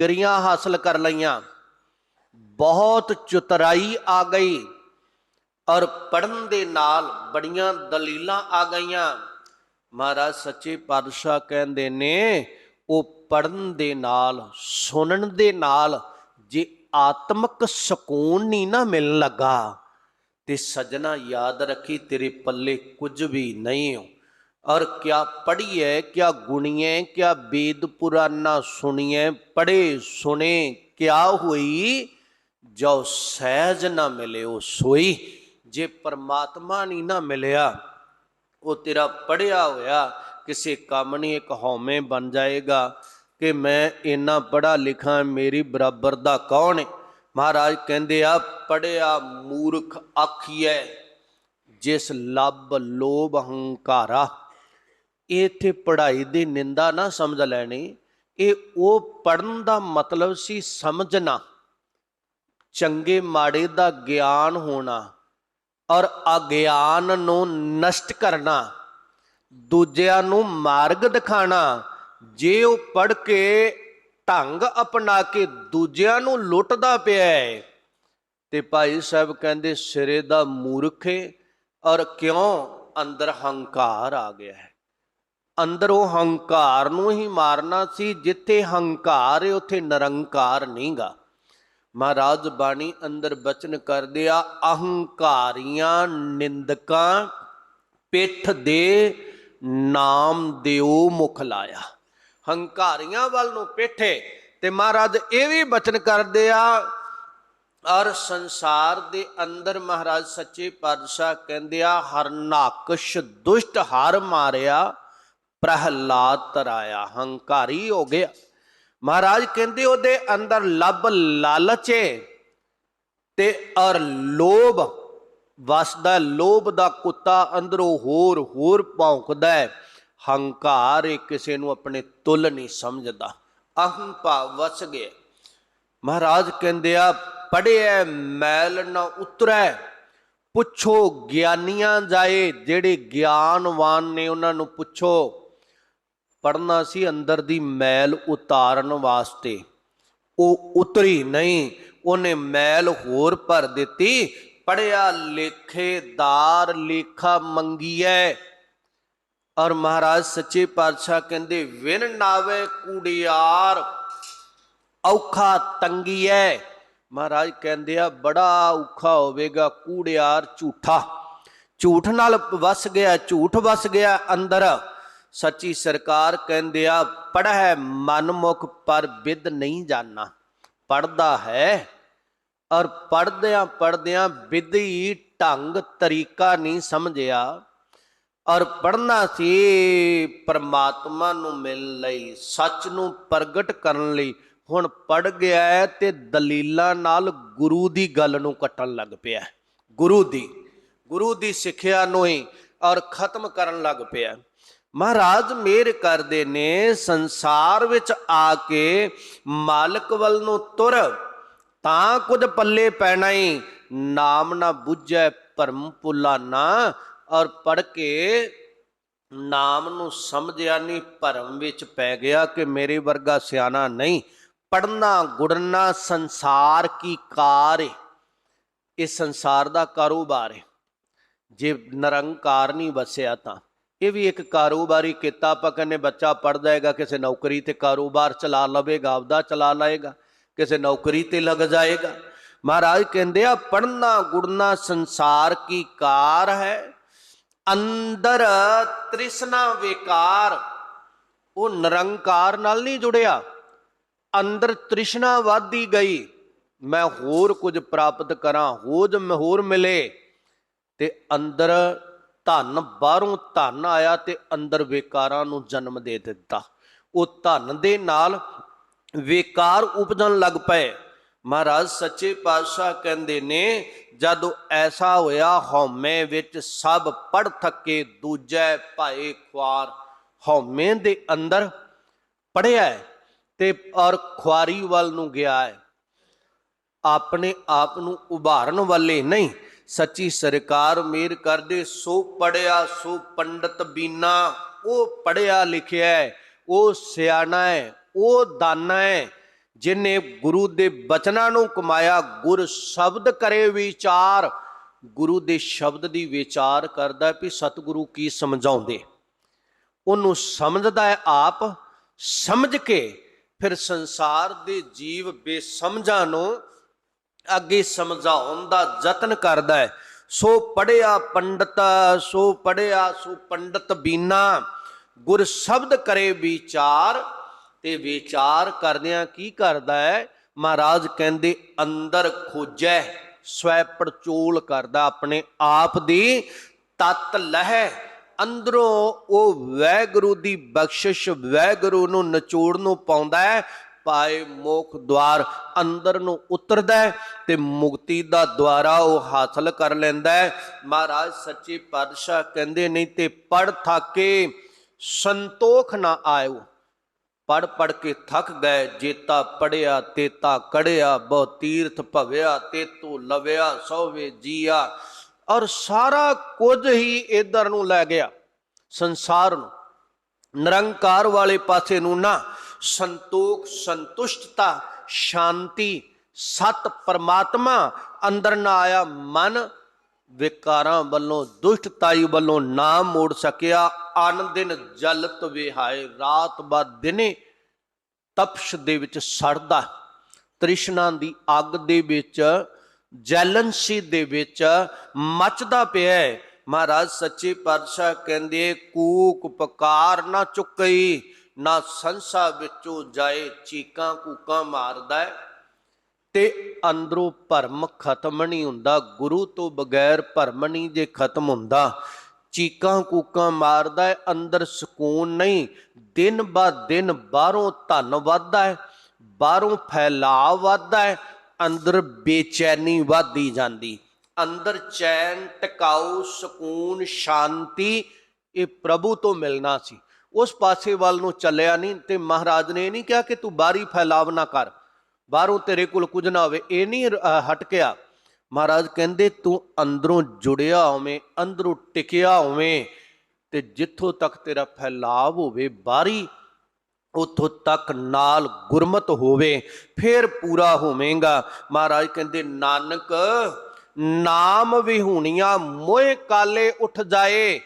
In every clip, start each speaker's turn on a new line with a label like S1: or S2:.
S1: ਡਿਗਰੀਆਂ ਹਾਸਲ ਕਰ ਲਈਆਂ। ਬਹੁਤ ਚਤੁਰਾਈ ਆ ਗਈ ਔਰ ਪੜਨ ਦੇ ਨਾਲ ਬੜੀਆਂ ਦਲੀਲਾਂ ਆ ਗਈਆਂ। ਮਹਾਰਾਜ ਸੱਚੇ ਪਾਤਸ਼ਾਹ ਕਹਿੰਦੇ ਨੇ, ਉਹ ਪੜਨ ਦੇ ਨਾਲ, ਸੁਣਨ ਦੇ ਨਾਲ ਜੇ ਆਤਮਿਕ ਸਕੂਨ ਨਹੀਂ ਨਾ ਮਿਲਣ ਲੱਗਾ ਤੇ ਸਜਣਾ ਯਾਦ ਰੱਖੀ ਤੇਰੇ ਪੱਲੇ ਕੁਝ ਵੀ ਨਹੀਂ ਹੋ। और क्या पढ़िए क्या गुणिए क्या वेद पुराना सुनिए पढ़े सुने क्या हुई जो सहज ना मिले वो सोई ਜੇ ਪਰਮਾਤਮਾ ਨਹੀਂ ਨਾ ਮਿਲਿਆ ਉਹ ਤੇਰਾ ਪੜਿਆ ਹੋਇਆ ਕਿਸੇ ਕੰਮ ਨਹੀਂ ਇੱਕ ਹਉਮੈ ਬਣ ਜਾਏਗਾ ਕਿ ਮੈਂ ਇੰਨਾ ਪੜਾ ਲਿਖਾਂ ਮੇਰੀ ਬਰਾਬਰ ਦਾ ਕੌਣ ਹੈ ਮਹਾਰਾਜ ਕਹਿੰਦੇ ਆ ਪੜਿਆ ਮੂਰਖ ਆਖੀਐ ਜਿਸ ਲੱਭ ਲੋਭ ਹੰਕਾਰਾ ਇਹ ਇੱਥੇ ਪੜ੍ਹਾਈ ਦੀ ਨਿੰਦਾ ਨਾ ਸਮਝ ਲੈਣੀ। ਇਹ ਉਹ ਪੜਨ ਦਾ ਮਤਲਬ ਸੀ ਸਮਝਣਾ। ਚੰਗੇ ਮਾੜੇ ਦਾ ਗਿਆਨ ਹੋਣਾ ਔਰ ਅਗਿਆਨ ਨੂੰ ਨਸ਼ਟ ਕਰਨਾ। ਦੂਜਿਆਂ ਨੂੰ ਮਾਰਗ ਦਿਖਾਣਾ। ਜੇ ਉਹ ਪੜ ਕੇ ਢੰਗ ਅਪਣਾ ਕੇ ਦੂਜਿਆਂ ਨੂੰ ਲੁੱਟਦਾ ਪਿਆ ਹੈ, ਤੇ ਭਾਈ ਸਾਹਿਬ ਕਹਿੰਦੇ ਸਿਰੇ ਦਾ ਮੂਰਖ ਹੈ ਔਰ ਕਿਉਂ? ਅੰਦਰ ਹੰਕਾਰ ਆ ਗਿਆ ਹੈ। ਅੰਦਰੋਂ ਹੰਕਾਰ ਨੂੰ ਹੀ ਮਾਰਨਾ ਸੀ, ਜਿੱਥੇ ਹੰਕਾਰ ਹੈ, ਉੱਥੇ ਨਿਰੰਕਾਰ ਨਹੀਂਗਾ। ਮਹਾਰਾਜ ਬਾਣੀ ਅੰਦਰ ਬਚਨ ਕਰਦੇ ਆ, ਅਹੰਕਾਰੀਆਂ ਨਿੰਦਕਾਂ ਪਿੱਠ ਦੇ ਨਾਮ ਦਿਓ ਮੁਖ ਲਾਇਆ। ਹੰਕਾਰੀਆਂ ਵੱਲ ਨੂੰ ਪਿੱਠੇ। ਤੇ ਮਹਾਰਾਜ ਇਹ ਵੀ ਬਚਨ ਕਰਦੇ ਆ ਔਰ ਸੰਸਾਰ ਦੇ ਅੰਦਰ ਮਹਾਰਾਜ ਸੱਚੇ ਪਾਤਸ਼ਾਹ ਕਹਿੰਦੇ ਆ ਹਰਨਾਕਸ਼ ਦੁਸ਼ਟ ਹਰ ਮਾਰਿਆ ਪ੍ਰਹਲਾਦ ਤਰਾਇਆ, ਹੰਕਾਰੀ ਹੋ ਗਿਆ। ਮਹਾਰਾਜ ਕਹਿੰਦੇ ਉਹਦੇ ਅੰਦਰ ਲੱਭ ਲਾਲਚੇ ਤੇ ਔਰ ਲੋਭ ਵਸਦਾ ਲੋਭ ਦਾ ਕੁੱਤਾ ਅੰਦਰੋਂ ਹੋਰ ਹੋਰ ਭੌਂਕਦਾ ਹੈ। ਹੰਕਾਰ ਕਿਸੇ ਨੂੰ ਆਪਣੇ ਤੁਲ ਨਹੀਂ ਸਮਝਦਾ। ਅਹੰ ਭਾਵ ਵਸ ਗਿਆ। ਮਹਾਰਾਜ ਕਹਿੰਦੇ ਆ ਪੜਿਆ ਮੈਲ ਨਾ ਉਤਰੈ। ਪੁੱਛੋ ਗਿਆਨੀਆਂ ਜਾਏ, ਜਿਹੜੇ ਗਿਆਨਵਾਨ ਨੇ ਉਹਨਾਂ ਨੂੰ ਪੁੱਛੋ। ਪੜਨਾ ਸੀ, ਅੰਦਰ ਦੀ ਮੈਲ ਉਤਾਰਨ ਵਾਸਤੇ। ਉਹ ਉਤਰੀ ਨਹੀਂ, ਉਹਨੇ ਮੈਲ ਹੋਰ ਭਰ ਦਿੱਤੀ ਪੜਿਆ ਲੇਖੇਦਾਰ ਲੇਖਾ ਮੰਗੀਐ। ਔਰ ਮਹਾਰਾਜ ਸੱਚੇ ਪਾਤਸ਼ਾਹ ਕਹਿੰਦੇ ਵਿਨ ਨਾਵੇ ਕੂੜਿਆਰ, ਔਖਾ ਐ ਮਹਾਰਾਜ ਕਹਿੰਦੇ ਆ, ਬੜਾ ਔਖਾ ਹੋਵੇਗਾ ਕੂੜਿਆਰ ਝੂਠਾ। ਝੂਠ ਨਾਲ ਵਸ ਗਿਆ, ਝੂਠ ਵਸ ਗਿਆ ਅੰਦਰ। ਸੱਚੀ ਸਰਕਾਰ ਕਹਿੰਦੇ ਆ, ਪੜ੍ਹੈ ਮਨਮੁਖ, ਪਰ ਵਿਦ ਨਹੀਂ ਜਾਣਾ ਪੜਦਾ ਹੈ ਔਰ ਪੜਦਿਆਂ ਪੜਦਿਆਂ ਵਿਧੀ ਢੰਗ, ਤਰੀਕਾ ਨਹੀਂ ਸਮਝਿਆ। ਔਰ ਪੜਨਾ ਸੀ, ਪਰਮਾਤਮਾ ਨੂੰ ਮਿਲਣ ਲਈ, ਸੱਚ ਨੂੰ ਪ੍ਰਗਟ ਕਰਨ ਲਈ। ਹੁਣ ਪੜ ਗਿਆ ਹੈ ਤੇ ਦਲੀਲਾਂ ਨਾਲ ਗੁਰੂ ਦੀ ਗੱਲ ਨੂੰ ਕੱਟਣ ਲੱਗ ਪਿਆ ਗੁਰੂ ਦੀ ਗੁਰੂ ਦੀ ਸਿੱਖਿਆ ਨੂੰ ਹੀ ਔਰ ਖਤਮ ਕਰਨ ਲੱਗ ਪਿਆ ਮਹਾਰਾਜ ਮੇਰ ਕਰਦੇ ਨੇ, ਸੰਸਾਰ ਵਿੱਚ ਆ ਕੇ ਮਾਲਕ ਵੱਲ ਨੂੰ ਤੁਰ, ਤਾਂ ਕੁਝ ਪੱਲੇ ਪੈਣਾ ਹੀ ਨਾਮ ਨਾ ਬੁੱਝੈ, ਭਰਮ ਭੁਲਾਨਾ ਔਰ ਪੜ ਕੇ ਨਾਮ ਨੂੰ ਸਮਝਿਆ ਨਹੀਂ ਭਰਮ ਵਿੱਚ ਪੈ ਗਿਆ ਕਿ ਮੇਰੇ ਵਰਗਾ ਸਿਆਣਾ ਨਹੀਂ। ਪੜਨਾ ਗੁੜਨਾ ਸੰਸਾਰ ਕੀ ਕਾਰ ਹੈ ਇਹ ਸੰਸਾਰ ਦਾ ਕਾਰੋਬਾਰ ਹੈ ਜੇ ਨਿਰੰਕਾਰ ਨਹੀਂ ਵਸਿਆ ਤਾਂ। ਇਹ ਵੀ ਇੱਕ ਕਾਰੋਬਾਰੀ ਕਿੱਤਾ ਆਪਾਂ ਕਹਿੰਦੇ ਬੱਚਾ ਪੜ ਜਾਏਗਾ, ਕਿਸੇ ਨੌਕਰੀ ਤੇ ਕਾਰੋਬਾਰ ਚਲਾ ਲਵੇਗਾ, ਆਪਦਾ ਚਲਾ ਲਏਗਾ, ਕਿਸੇ ਨੌਕਰੀ ਤੇ ਲੱਗ ਜਾਏਗਾ। ਮਹਾਰਾਜ ਕਹਿੰਦੇ ਆ ਪੜਨਾ ਗੁੜਨਾ ਸੰਸਾਰ ਕੀ ਕਾਰ ਹੈ? ਅੰਦਰ ਤ੍ਰਿਸ਼ਨਾ ਵਿਕਾਰ, ਉਹ ਨਿਰੰਕਾਰ ਨਾਲ ਨਹੀਂ ਜੁੜਿਆ। ਅੰਦਰ ਤ੍ਰਿਸ਼ਨਾ ਵਾਧੀ ਗਈ, ਮੈਂ ਹੋਰ ਕੁਝ ਪ੍ਰਾਪਤ ਕਰਾਂ, ਹੋਰ ਹੋਰ ਮਿਲੇ, ਤੇ ਅੰਦਰ ਧਨ ਬਾਹਰੋਂ ਧਨ ਆਇਆ ਤੇ ਅੰਦਰ ਵਿਕਾਰਾਂ ਨੂੰ ਜਨਮ ਦੇ ਦਿੱਤਾ। ਉਹ ਧਨ ਦੇ ਨਾਲ ਵਿਕਾਰ ਉਪਜਣ ਲੱਗ ਪਏ। ਮਹਾਰਾਜ ਸੱਚੇ ਪਾਤਸ਼ਾਹ ਕਹਿੰਦੇ ਨੇ, ਜਦ ਐਸਾ ਹੋਇਆ, ਹਉਮੈ ਵਿੱਚ ਸਭ ਪੜ ਥੱਕੇ, ਦੂਜੈ ਭਾਏ ਖੁਆਰ। ਹਉਮੈ ਦੇ ਅੰਦਰ ਪੜਿਆ ਹੈ ਤੇ ਔਰ ਖੁਆਰੀ ਵੱਲ ਨੂੰ ਗਿਆ ਹੈ। ਆਪਣੇ ਆਪ ਨੂੰ ਉਭਾਰਨ ਵਾਲੇ ਨਹੀਂ ਸੱਚੀ ਸਰਕਾਰ ਮੇਰ ਕਰਦੇ, ਸੋ ਪੜਿਆ ਸੋ ਪੰਡਤ ਬੀਨਾ। ਉਹ ਪੜਿਆ ਲਿਖਿਆ ਹੈ, ਉਹ ਸਿਆਣਾ ਹੈ, ਉਹ ਦਾਨਾ ਹੈ, ਜਿਨੇ ਗੁਰੂ ਦੇ ਬਚਨਾਂ ਨੂੰ ਕਮਾਇਆ, ਗੁਰ ਸ਼ਬਦ ਕਰੇ ਵਿਚਾਰ। ਗੁਰੂ ਦੇ ਸ਼ਬਦ ਦੀ ਵਿਚਾਰ ਕਰਦਾ ਵੀ ਸਤਿਗੁਰੂ ਕੀ ਸਮਝਾਉਂਦੇ। ਉਹਨੂੰ ਸਮਝਦਾ ਹੈ ਆਪ, ਸਮਝ ਕੇ ਫਿਰ ਸੰਸਾਰ ਦੇ ਜੀਵ ਬੇਸਮਝਾਂ ਨੂੰ ਅੱਗੇ ਸਮਝਾਉਣ ਦਾ ਯਤਨ ਕਰਦਾ ਹੈ। ਸੋ ਪੜਿਆ ਪੰਡਤ, ਸੋ ਪੜਿਆ ਸੋ ਪੰਡਤ ਬੀਨਾ, ਗੁਰ ਸ਼ਬਦ ਕਰੇ ਵਿਚਾਰ, ਤੇ ਵਿਚਾਰ ਕਰਦਿਆਂ ਕੀ ਕਰਦਾ ਹੈ? ਮਹਾਰਾਜ ਕਹਿੰਦੇ, ਅੰਦਰ ਖੋਜੈ, ਸਵੈ ਪੜਚੋਲ ਕਰਦਾ ਆਪਣੇ ਆਪ ਦੀ, ਤਤ ਲਹਿ, ਅੰਦਰੋਂ ਉਹ ਵੈਗੁਰੂ ਦੀ ਬਖਸ਼ਿਸ਼, ਵੈਗੁਰੂ ਨੂੰ ਨਚੋੜ ਨੂੰ ਪਾਉਂਦਾ ਹੈ, ਪਾਏ ਮੋਖ ਦਵਾਰ ਅੰਦਰ ਨੂੰ ਉਤਰਦਾ ਹੈ। ਤੇ ਮੁਕਤੀ ਦਾ ਦੁਆਰਾ ਉਹ ਹਾਸਲ ਕਰ ਲੈਂਦਾ ਹੈ। ਮਹਾਰਾਜ ਸੱਚੇ ਪਾਤਸ਼ਾਹ ਕਹਿੰਦੇ ਨਹੀਂ ਤੇ ਪੜ ਥਾਕੇ ਸੰਤੋਖ ਨਾ ਆਇਓ। ਪੜ ਪੜ ਕੇ ਥੱਕ ਗਏ, ਜੇਤਾ ਪੜਿਆ ਤੇਤਾ ਕੜਿਆ ਬਹੁ ਤੀਰਥ ਭਵਿਆ ਤੇਤੂ ਲਵਿਆ, ਸੋਵੇ ਜੀਆ। ਔਰ ਸਾਰਾ ਕੁਝ ਹੀ ਇਧਰ ਨੂੰ ਲੈ ਗਿਆ, ਸੰਸਾਰ ਨੂੰ। ਨਿਰੰਕਾਰ ਵਾਲੇ ਪਾਸੇ ਨੂੰ ਨਾ ਸੰਤੋਖ, ਸੰਤੁਸ਼ਟਤਾ, ਸ਼ਾਂਤੀ ਸਤ ਪਰਮਾਤਮਾ ਅੰਦਰ ਨਾ ਆਇਆ, ਮਨ ਵਿਕਾਰਾਂ ਵੱਲੋਂ, ਦੁਸ਼ਟਤਾਈ ਵੱਲੋਂ ਨਾ ਮੋੜ ਸਕਿਆ। ਅਨ ਦਿਨ ਜਲਤ ਵਿਹਾਏ, ਰਾਤ ਬਾ ਦਿਨੇ ਤਪਸ਼ ਦੇ ਵਿੱਚ ਸੜਦਾ। ਤ੍ਰਿਸ਼ਨਾ ਦੀ ਅੱਗ ਦੇ ਵਿੱਚ ਜੈਲਨਸੀ ਦੇ ਵਿੱਚ ਮੱਚਦਾ ਪਿਆ ਹੈ। ਮਹਾਰਾਜ ਸੱਚੇ ਪਾਤਸ਼ਾਹ ਕਹਿੰਦੇ, ਕੂਕ ਪਕਾਰ ਨਾ ਚੁੱਕਈ, ਨਾ ਸੰਸਾ ਵਿੱਚੋਂ ਜਾਏ, ਚੀਕਾਂ ਕੂਕਾਂ ਮਾਰਦਾ ਹੈ। ਤੇ ਅੰਦਰੋਂ ਭਰਮ ਖਤਮ ਨਹੀਂ ਹੁੰਦਾ, ਗੁਰੂ ਤੋਂ ਬਗੈਰ ਭਰਮ ਨਹੀਂ ਜੇ ਖਤਮ ਹੁੰਦਾ। ਚੀਕਾਂ ਕੂਕਾਂ ਮਾਰਦਾ ਹੈ, ਅੰਦਰ ਸਕੂਨ ਨਹੀਂ, ਦਿਨ ਬਾ ਦਿਨ ਬਾਹਰੋਂ ਧਨ ਵੱਧਦਾ ਹੈ, ਬਾਹਰੋਂ ਫੈਲਾਅ ਵੱਧਦਾ ਹੈ, ਅੰਦਰ ਬੇਚੈਨੀ ਵੱਧਦੀ ਜਾਂਦੀ। ਅੰਦਰ ਚੈਨ, ਟਿਕਾਊ, ਸਕੂਨ, ਸ਼ਾਂਤੀ, ਇਹ ਪ੍ਰਭੂ ਤੋਂ ਮਿਲਣਾ ਸੀ। ਉਸ ਪਾਸੇ ਵੱਲ ਨੂੰ ਚੱਲਿਆ ਨਹੀਂ ਤੇ ਮਹਾਰਾਜ ਨੇ ਇਹ ਨਹੀਂ ਕਿਹਾ ਕਿ ਤੂੰ ਬਾਹਰੀ ਫੈਲਾਵ ਨਾ ਕਰ। ਬਾਹਰੋਂ ਤੇਰੇ ਕੋਲ ਕੁਝ ਨਾ ਹੋਵੇ, ਇਹ ਨਹੀਂ ਹਟਕਿਆ ਮਹਾਰਾਜ ਕਹਿੰਦੇ, ਤੂੰ ਅੰਦਰੋਂ ਜੁੜਿਆ ਹੋਵੇਂ, ਅੰਦਰੋਂ ਟਿਕਿਆ ਹੋਵੇਂ ਤੇ ਜਿੱਥੋਂ ਤੱਕ ਤੇਰਾ ਫੈਲਾਵ ਹੋਵੇ ਬਾਹਰੀ ਉਥੋਂ ਤੱਕ ਨਾਲ ਗੁਰਮਤ ਹੋਵੇ, ਫੇਰ ਪੂਰਾ ਹੋਵੇਗਾ। ਮਹਾਰਾਜ ਕਹਿੰਦੇ, ਨਾਨਕ, ਨਾਮ ਵਿਹੂਣੀਆਂ ਮੋਏ ਕਾਲੇ ਉੱਠ ਜਾਏ।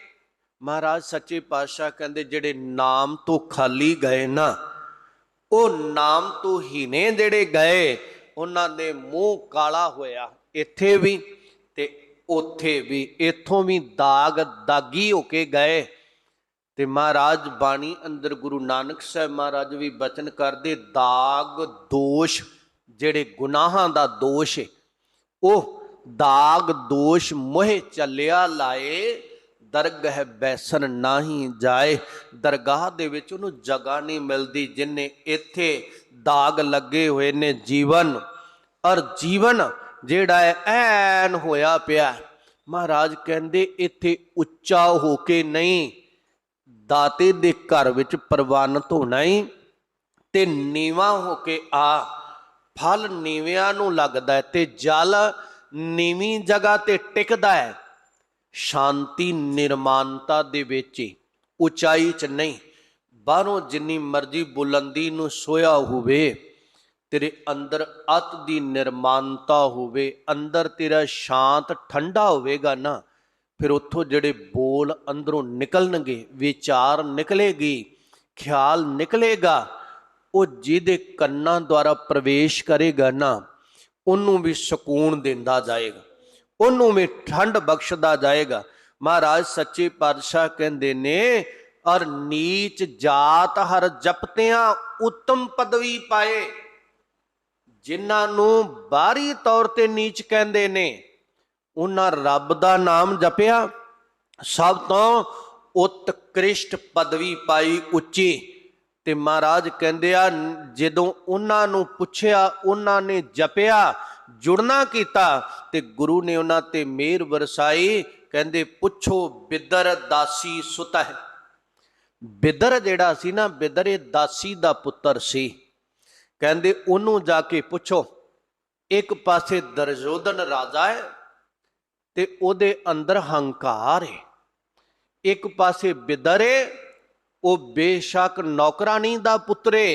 S1: ਮਹਾਰਾਜ ਸੱਚੇ ਪਾਤਸ਼ਾਹ ਕਹਿੰਦੇ, ਜਿਹੜੇ ਨਾਮ ਤੋਂ ਖਾਲੀ ਗਏ ਨਾ ਉਹ ਨਾਮ ਤੋਂ ਹੀਨੇ ਜਿਹੜੇ ਗਏ, ਉਹਨਾਂ ਦੇ ਮੂੰਹ ਕਾਲਾ ਹੋਇਆ। ਇੱਥੇ ਵੀ ਤੇ ਉੱਥੇ ਵੀ। ਇੱਥੋਂ ਵੀ ਦਾਗ ਦਾਗੀ ਹੋ ਕੇ ਗਏ। ਤੇ ਮਹਾਰਾਜ ਬਾਣੀ ਅੰਦਰ ਗੁਰੂ ਨਾਨਕ ਸਾਹਿਬ ਮਹਾਰਾਜ ਵੀ ਬਚਨ ਕਰਦੇ, ਦਾਗ ਦੋਸ਼ ਜਿਹੜੇ ਗੁਨਾਹਾਂ ਦਾ ਦੋਸ਼ ਹੈ ਉਹ ਦਾਗ ਦੋਸ਼ ਮੋਹ ਚੱਲਿਆ ਲਾਏ ਦਰਗਹ ਬੈਸਨ ਨਾਹੀ ਜਾਏ। ਦਰਗਾਹ ਦੇ ਵਿੱਚ ਉਹਨੂੰ ਜਗ੍ਹਾ ਨਹੀਂ ਮਿਲਦੀ ਜਿੰਨੇ ਇੱਥੇ ਦਾਗ ਲੱਗੇ ਹੋਏ ਨੇ ਜੀਵਨ। ਔਰ ਜੀਵਨ ਜਿਹੜਾ ਹੈ, ਐਨ ਹੋਇਆ ਪਿਆ। ਮਹਾਰਾਜ ਕਹਿੰਦੇ, ਇੱਥੇ ਉੱਚਾ ਹੋ ਕੇ ਨਹੀਂ, ਦਾਤੇ ਦੇ ਘਰ ਵਿੱਚ ਪ੍ਰਵਾਨਿਤ ਹੋਣਾ ਹੀ ਤੇ ਨੀਵਾ ਹੋ ਕੇ ਆ। ਫਲ ਨੀਵਿਆਂ ਨੂੰ ਲੱਗਦਾ ਤੇ ਜਲ ਨੀਵੀਂ ਜਗ੍ਹਾ ਤੇ ਟਿਕਦਾ ਹੈ। ਸ਼ਾਂਤੀ ਨਿਰਮਾਨਤਾ ਦੇ ਵਿੱਚ ਹੀ, ਉਚਾਈ 'ਚ ਨਹੀਂ, ਬਾਹਰੋਂ ਜਿੰਨੀ ਮਰਜ਼ੀ ਬੁਲੰਦੀ ਨੂੰ ਸੋਇਆ ਹੋਵੇ, ਤੇਰੇ ਅੰਦਰ ਅਤ ਦੀ ਨਿਰਮਾਨਤਾ ਹੋਵੇ, ਅੰਦਰ ਤੇਰਾ ਸ਼ਾਂਤ ਠੰਡਾ ਹੋਵੇਗਾ ਨਾ, ਫਿਰ ਉੱਥੋਂ ਜਿਹੜੇ ਬੋਲ ਅੰਦਰੋਂ ਨਿਕਲਣਗੇ, ਵਿਚਾਰ ਨਿਕਲੇਗੀ, ਖਿਆਲ ਨਿਕਲੇਗਾ, ਉਹ ਜਿਹਦੇ ਕੰਨਾਂ ਦੁਆਰਾ ਪ੍ਰਵੇਸ਼ ਕਰੇਗਾ ਨਾ, ਉਹਨੂੰ ਵੀ ਸਕੂਨ ਦਿੰਦਾ ਜਾਏਗਾ। ਉਹਨੂੰ ਵੀ ਠੰਡ ਬਖਸ਼ਦਾ ਜਾਏਗਾ। ਮਹਾਰਾਜ ਸੱਚੇ ਪਾਤਸ਼ਾਹ ਕਹਿੰਦੇ ਨੇ, ਔਰ ਨੀਚ ਜਾਤ ਹਰ ਜਪਤਿਆਂ ਉੱਤਮ ਪਦਵੀ ਪਾਏ। ਜਿਨ੍ਹਾਂ ਨੂੰ ਬਾਹਰੀ ਤੌਰ ਤੇ ਨੀਚ ਕਹਿੰਦੇ ਨੇ, ਉਹਨਾਂ ਰੱਬ ਦਾ ਨਾਮ ਜਪਿਆ। ਸਭ ਤੋਂ ਉਤਕ੍ਰਿਸ਼ਟ ਪਦਵੀ ਪਾਈ ਉੱਚੀ। ਤੇ ਮਹਾਰਾਜ ਕਹਿੰਦੇ ਆ, ਜਦੋਂ ਉਹਨਾਂ ਨੂੰ ਪੁੱਛਿਆ, ਉਹਨਾਂ ਨੇ ਜਪਿਆ ਜੁੜਨਾ ਕੀਤਾ ਤੇ ਗੁਰੂ ਨੇ ਉਹਨਾਂ ਤੇ ਮਿਹਰ ਵਰਸਾਈ, ਕਹਿੰਦੇ, ਪੁੱਛੋ, ਬਿਦਰ ਦਾਸੀ ਸੁਤ ਬਿਦਰ ਜਿਹੜਾ ਸੀ ਨਾ, ਬਿਦਰ ਇਹ ਦਾਸੀ ਦਾ ਪੁੱਤਰ ਸੀ। ਕਹਿੰਦੇ, ਉਹਨੂੰ ਜਾ ਕੇ ਪੁੱਛੋ, ਇੱਕ ਪਾਸੇ ਦਰਜੋਧਨ ਰਾਜਾ ਹੈ ਤੇ ਉਹਦੇ ਅੰਦਰ ਹੰਕਾਰ ਹੈ ਇੱਕ ਪਾਸੇ ਬਿਦਰ ਹੈ ਉਹ ਬੇਸ਼ੱਕ ਨੌਕਰਾਨੀ ਦਾ ਪੁੱਤਰੇ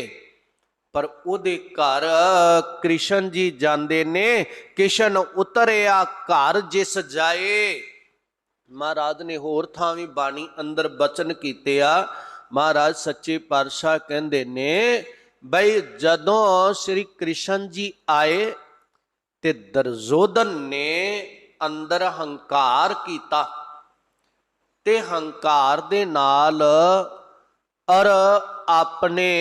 S1: ਪਰ ਉਹਦੇ ਘਰ ਕ੍ਰਿਸ਼ਨ ਜੀ ਜਾਂਦੇ ਨੇ। ਕਿਸ਼ਨ ਉਤਰਿਆ ਘਰ ਜਿਸ ਜਾਏ। ਮਹਾਰਾਜ ਨੇ ਹੋਰ ਥਾਂ ਵੀ ਬਾਣੀ ਅੰਦਰ ਬਚਨ ਕੀਤੇ ਆ। ਮਹਾਰਾਜ ਸੱਚੇ ਪਾਤਸ਼ਾਹ ਕਹਿੰਦੇ ਨੇ, ਬਈ ਜਦੋਂ ਸ੍ਰੀ ਕ੍ਰਿਸ਼ਨ ਜੀ ਆਏ ਤੇ ਦਰਜੋਦਨ ਨੇ ਅੰਦਰ ਹੰਕਾਰ ਕੀਤਾ ਤੇ ਹੰਕਾਰ ਦੇ ਨਾਲ ਅਰ ਆਪਣੇ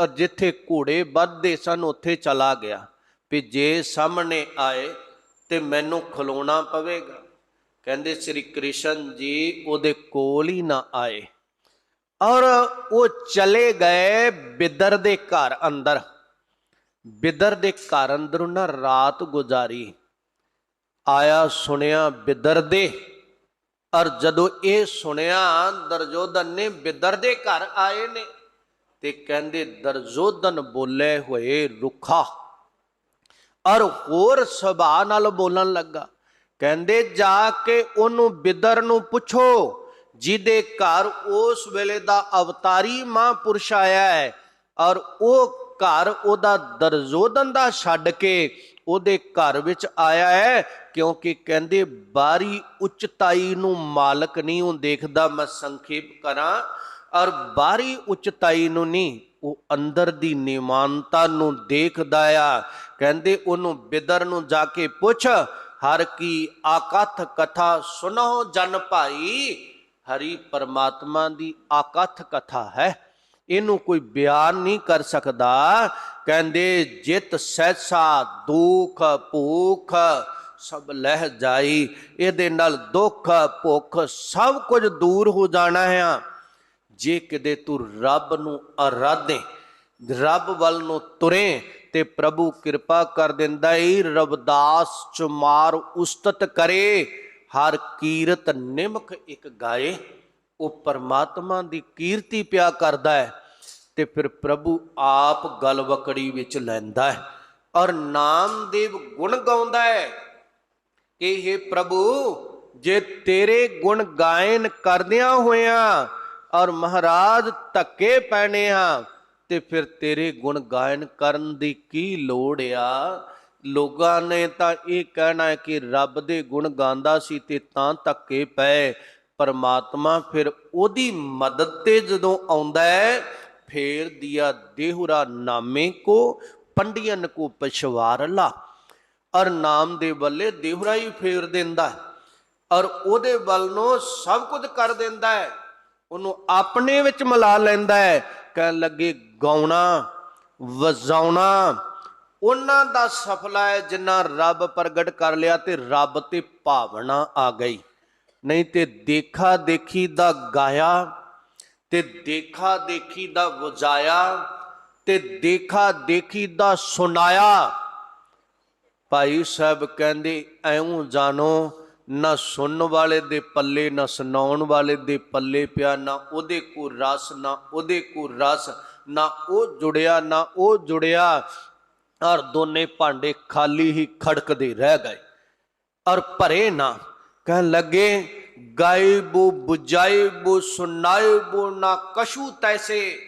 S1: ਔਰ ਜਿੱਥੇ ਘੋੜੇ ਵੱਧਦੇ ਸਨ, ਉੱਥੇ ਚਲਾ ਗਿਆ। ਵੀ ਜੇ ਸਾਹਮਣੇ ਆਏ ਤੇ ਮੈਨੂੰ ਖਲੋਣਾ ਪਵੇਗਾ। ਕਹਿੰਦੇ, ਸ੍ਰੀ ਕ੍ਰਿਸ਼ਨ ਜੀ, ਉਹਦੇ ਕੋਲ ਹੀ ਨਾ ਆਏ। ਔਰ ਉਹ ਚਲੇ ਗਏ ਬਿਦਰ ਦੇ ਘਰ ਅੰਦਰ। ਬਿਦਰ ਦੇ ਘਰ ਅੰਦਰ ਉਹਨਾਂ ਰਾਤ ਗੁਜ਼ਾਰੀ। ਆਇਆ ਸੁਣਿਆ ਬਿਦਰ ਦੇ। ਔਰ ਜਦੋਂ ਇਹ ਸੁਣਿਆ ਦਰਜੋਦਨ ਨੇ ਬਿਦਰ ਦੇ ਘਰ ਆਏ ਨੇ। ਤੇ ਕਹਿੰਦੇ ਦਰਜੋਦਨ ਬੋਲੇ ਹੋਏ ਰੁੱਖਾ। ਔਰ ਹੋਰ ਸੁਭਾਅ ਨਾਲ ਬੋਲਣ ਲੱਗਾ। ਕਹਿੰਦੇ, ਜਾ ਕੇ ਉਹਨੂੰ ਬਿਦਰ ਨੂੰ ਪੁੱਛੋ, ਜਿਹਦੇ ਘਰ ਉਸ ਵੇਲੇ ਦਾ ਅਵਤਾਰੀ ਮਹਾਂਪੁਰਸ਼ ਆਇਆ ਹੈ। ਔਰ ਉਹ ਘਰ ਉਹਦਾ ਦਰਜੋਦਨ ਦਾ ਛੱਡ ਕੇ ਉਹਦੇ ਘਰ ਵਿੱਚ ਆਇਆ ਹੈ, ਕਿਉਂਕਿ ਕਹਿੰਦੇ, ਬਾਰੀ ਉੱਚਤਾਈ ਨੂੰ ਮਾਲਕ ਨਹੀਂ ਉਹ ਦੇਖਦਾ। ਮੈਂ ਸੰਖੇਪ ਕਰਾਂ ਔਰ ਬਾਹਰੀ ਉੱਚਤਾਈ ਨੂੰ ਨਹੀਂ ਉਹ ਅੰਦਰ ਦੀ ਨਿਮਾਨਤਾ ਨੂੰ ਦੇਖਦਾ ਆ। ਕਹਿੰਦੇ ਉਹਨੂੰ ਬਿਦਰ ਨੂੰ ਜਾ ਕੇ ਪੁੱਛ, ਹਰ ਕੀ ਆਕਥ ਕਥਾ ਸੁਨੋ ਜਨ ਭਾਈ? ਹਰੀ ਪਰਮਾਤਮਾ ਦੀ ਆਕਥ ਕਥਾ ਹੈ। ਇਹਨੂੰ ਕੋਈ ਬਿਆਨ ਨਹੀਂ ਕਰ ਸਕਦਾ। ਕਹਿੰਦੇ, ਜਿਤ ਸਹਿਸਾ ਦੁਖ ਭੂਖ ਸਭ ਲਹਿ ਜਾਈ, ਇਹਦੇ ਨਾਲ ਦੁੱਖ ਭੁੱਖ ਸਭ ਕੁਝ ਦੂਰ ਹੋ ਜਾਣਾ ਹੈ ਜੇ ਕਿਤੇ ਤੂੰ ਰੱਬ ਨੂੰ ਅਰਾਧੇ, ਰੱਬ ਵੱਲ ਨੂੰ ਤੁਰੇ ਤੇ ਪ੍ਰਭੂ ਕਿਰਪਾ ਕਰ ਦਿੰਦਾ ਈ ਰਬਦਾਸ ਚੁਮਾਰ ਉਸਤਤ ਕਰੇ। ਹਰ ਕੀਰਤ ਨਿਮਕ ਇੱਕ ਗਾਏ, ਉਹ ਪਰਮਾਤਮਾ ਦੀ ਕੀਰਤੀ ਪਿਆ ਕਰਦਾ ਹੈ ਤੇ ਫਿਰ ਪ੍ਰਭੂ ਆਪ ਗਲਵਕੜੀ ਵਿੱਚ ਲੈਂਦਾ ਹੈ ਔਰ ਨਾਮਦੇਵ ਗੁਣ ਗਾਉਂਦਾ ਹੈ ਕਿ हे ਪ੍ਰਭੂ, ਜੇ ਤੇਰੇ ਗੁਣ ਗਾਇਨ ਕਰਦਿਆਂ ਹੋਇਆਂ ਔਰ ਮਹਾਰਾਜ ਧੱਕੇ ਪੈਣੇ ਆ, ਤੇ ਫਿਰ ਤੇਰੇ ਗੁਣ ਗਾਇਨ ਕਰਨ ਦੀ ਕੀ ਲੋੜ ਆ? ਲੋਕਾਂ ਨੇ ਤਾਂ ਇਹ ਕਹਿਣਾ ਕਿ ਰੱਬ ਦੇ ਗੁਣ ਗਾਉਂਦਾ ਸੀ ਤੇ ਤਾਂ ਧੱਕੇ ਪਏ। ਪਰਮਾਤਮਾ ਫਿਰ ਉਹਦੀ ਮਦਦ ਤੇ ਜਦੋਂ ਆਉਂਦਾ ਹੈ, ਫੇਰ ਦਿਆ ਦੇਹੁਰਾ ਨਾਮੇ ਕੋ, ਪੰਡੀਅਨ ਕੋ ਪਛਵਾਰ ਲਾ ਔਰ ਨਾਮ ਦੇ ਬੱਲੇ ਦੇਹੁਰਾ ਹੀ ਫੇਰ ਦਿੰਦਾ ਔਰ ਉਹਦੇ ਵੱਲ ਨੂੰ ਸਭ ਕੁਝ ਕਰ ਦਿੰਦਾ ਹੈ। ਉਹਨੂੰ ਆਪਣੇ ਵਿੱਚ ਮਿਲਾ ਲੈਂਦਾ ਹੈ। ਕਹਿਣ ਲੱਗੇ, ਗਾਉਣਾ, ਵਜਾਉਣਾ, ਉਹਨਾਂ ਦਾ ਸਫਲਾ ਹੈ ਜਿੰਨਾ ਰੱਬ ਪ੍ਰਗਟ ਕਰ ਲਿਆ ਤੇ ਰੱਬ ਤੇ ਭਾਵਨਾ ਆ ਗਈ। ਨਹੀਂ ਤੇ ਦੇਖਾ ਦੇਖੀ ਦਾ ਗਾਇਆ, ਤੇ ਦੇਖਾ ਦੇਖੀ ਦਾ ਵਜਾਇਆ, ਤੇ ਦੇਖਾ ਦੇਖੀ ਦਾ ਸੁਣਾਇਆ। ਭਾਈ ਸਾਹਿਬ ਕਹਿੰਦੇ, ਐਉਂ ਜਾਣੋ ਨਾ ਸੁਣਨ ਵਾਲੇ ਦੇ ਪੱਲੇ, ਨਾ ਸੁਣਾਉਣ ਵਾਲੇ ਦੇ ਪੱਲੇ ਪਿਆ, ਨਾ ਉਹਦੇ ਕੋ ਰਸ, ਨਾ ਉਹਦੇ ਕੋ ਰਸ, ਨਾ ਉਹ ਜੁੜਿਆ, ਨਾ ਉਹ ਜੁੜਿਆ। ਔਰ ਦੋਨੇ ਭਾਂਡੇ ਖਾਲੀ ਹੀ ਖੜਕਦੇ ਰਹਿ ਗਏ। ਔਰ ਭਰੇ ਨਾ, ਕਹਿਣ ਲੱਗੇ, ਗਾਇਬੂ ਬੁਜਾਇਬੂ ਸੁਨਾਇਬੂ ਨਾ ਕਸ਼ੂ ਤੈਸੇ।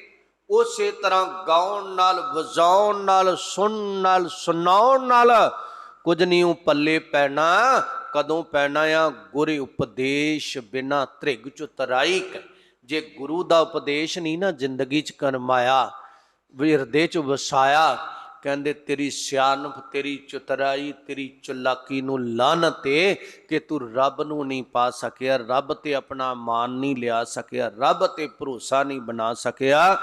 S1: ਉਸੇ ਤਰ੍ਹਾਂ ਗਾਉਣ ਨਾਲ, ਵਜਾਉਣ ਨਾਲ, ਸੁਣਨ ਨਾਲ, ਸੁਣਾਉਣ ਨਾਲ ਕੁਝ ਨਹੀਂ ਉਹ ਪੱਲੇ ਪੈਣਾ। ਕਦੋਂ ਪੈਣਾ ਆ? ਗੁਰੇ ਉਪਦੇਸ਼ ਬਿਨਾ ਧ੍ਰਿਗ ਚ ਤਰਾਈ ਜੇ ਗੁਰੂ ਦਾ ਉਪਦੇਸ਼ ਨਹੀਂ ਨਾ ਜ਼ਿੰਦਗੀ ਚ ਕਰਮਾਇਆ ਹਿਰਦੇ ਚ ਵਸਾਇਆ, ਕਹਿੰਦੇ ਤੇਰੀ ਸਿਆਣਪ, ਤੇਰੀ ਚਤਰਾਈ, ਤੇਰੀ ਚਲਾਕੀ ਨੂੰ ਲਾਨਤ ਏ ਕਿ ਤੂੰ ਰੱਬ ਨੂੰ ਨਹੀਂ ਪਾ ਸਕਿਆ, ਰੱਬ ਤੇ ਆਪਣਾ ਮਾਨ ਨਹੀਂ ਲਿਆ ਸਕਿਆ, ਰੱਬ ਤੇ ਭਰੋਸਾ ਨਹੀਂ ਬਣਾ ਸਕਿਆ।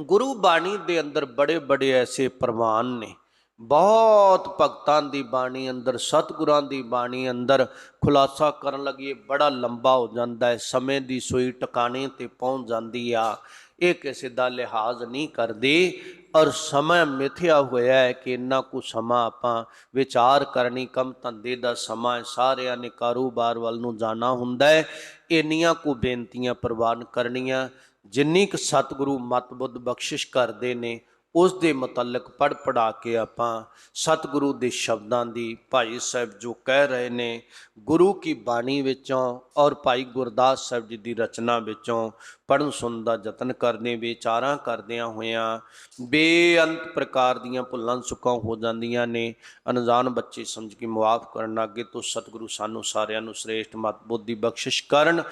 S1: ਗੁਰੂ ਬਾਣੀ ਦੇ ਅੰਦਰ ਬੜੇ ਬੜੇ ਐਸੇ ਪ੍ਰਮਾਨ ਨੇ। ਬਹੁਤ ਭਗਤਾਂ ਦੀ ਬਾਣੀ ਅੰਦਰ, ਸਤਿਗੁਰਾਂ ਦੀ ਬਾਣੀ ਅੰਦਰ ਖੁਲਾਸਾ ਕਰਨ ਲੱਗੀਏ ਬੜਾ ਲੰਬਾ ਹੋ ਜਾਂਦਾ ਹੈ, ਸਮੇਂ ਦੀ ਸੋਈ ਟਿਕਾਣੇ ਤੇ ਪਹੁੰਚ ਜਾਂਦੀ ਆ। ਇਹ ਕਿਸੇ ਦਾ ਲਿਹਾਜ਼ ਨਹੀਂ ਕਰਦੀ ਔਰ ਸਮਾਂ ਮਿਥਿਆ ਹੋਇਆ ਹੈ ਕਿ ਇੰਨਾ ਕੁ ਸਮਾਂ ਆਪਾਂ ਵਿਚਾਰ ਕਰਨੀ, ਕੰਮ ਧੰਦੇ ਦਾ ਸਮਾਂ ਹੈ, ਸਾਰਿਆਂ ਨੇ ਕਾਰੋਬਾਰ ਵੱਲ ਨੂੰ ਜਾਣਾ ਹੁੰਦਾ ਹੈ। ਇੰਨੀਆਂ ਕੁ ਬੇਨਤੀਆਂ ਪ੍ਰਵਾਨ ਕਰਨੀਆਂ, ਜਿੰਨੀ ਕੁ ਸਤਿਗੁਰੂ ਮਤਬੁੱਧ ਬਖਸ਼ਿਸ਼ ਕਰਦੇ ਨੇ ਉਸ ਦੇ ਮੁਤਲਕ ਪੜ ਪੜਾ ਕੇ ਆਪਾਂ ਸਤਿਗੁਰੂ ਦੇ ਸ਼ਬਦਾਂ ਦੀ ਭਾਈ ਸਾਹਿਬ ਜੋ ਕਹਿ ਰਹੇ ਨੇ, ਗੁਰੂ ਕੀ ਬਾਣੀ ਵਿੱਚੋਂ ਔਰ ਭਾਈ ਗੁਰਦਾਸ ਸਾਹਿਬ ਜੀ ਦੀ ਰਚਨਾ ਵਿੱਚੋਂ ਪੜਨ ਸੁਣਨ ਦਾ ਯਤਨ ਕਰਦੇ, ਵਿਚਾਰਾਂ ਕਰਦਿਆਂ ਹੋਇਆਂ ਬੇਅੰਤ ਪ੍ਰਕਾਰ ਦੀਆਂ ਭੁੱਲਾਂ ਸੁੱਕਾਂ ਹੋ ਜਾਂਦੀਆਂ ਨੇ। ਅਣਜਾਣ ਬੱਚੇ ਸਮਝ ਕੇ ਮਾਫ ਕਰਨ ਅੱਗੇ ਤੋਂ ਸਤਿਗੁਰੂ ਸਾਨੂੰ ਸਾਰਿਆਂ ਨੂੰ ਸ੍ਰੇਸ਼ਟ ਮਤ ਬੁੱਧੀ ਬਖਸ਼ਿਸ਼ ਕਰਨ।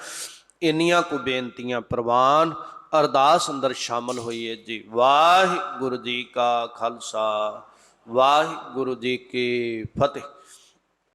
S1: ਇੰਨੀਆਂ ਕੋ ਬੇਨਤੀਆਂ ਪ੍ਰਵਾਨ ਅਰਦਾਸ ਅੰਦਰ ਸ਼ਾਮਲ ਹੋਈਏ ਜੀ। ਵਾਹਿਗੁਰੂ ਜੀ ਕਾ ਖਾਲਸਾ ਵਾਹਿਗੁਰੂ ਜੀ ਕੀ ਫਤਿਹ।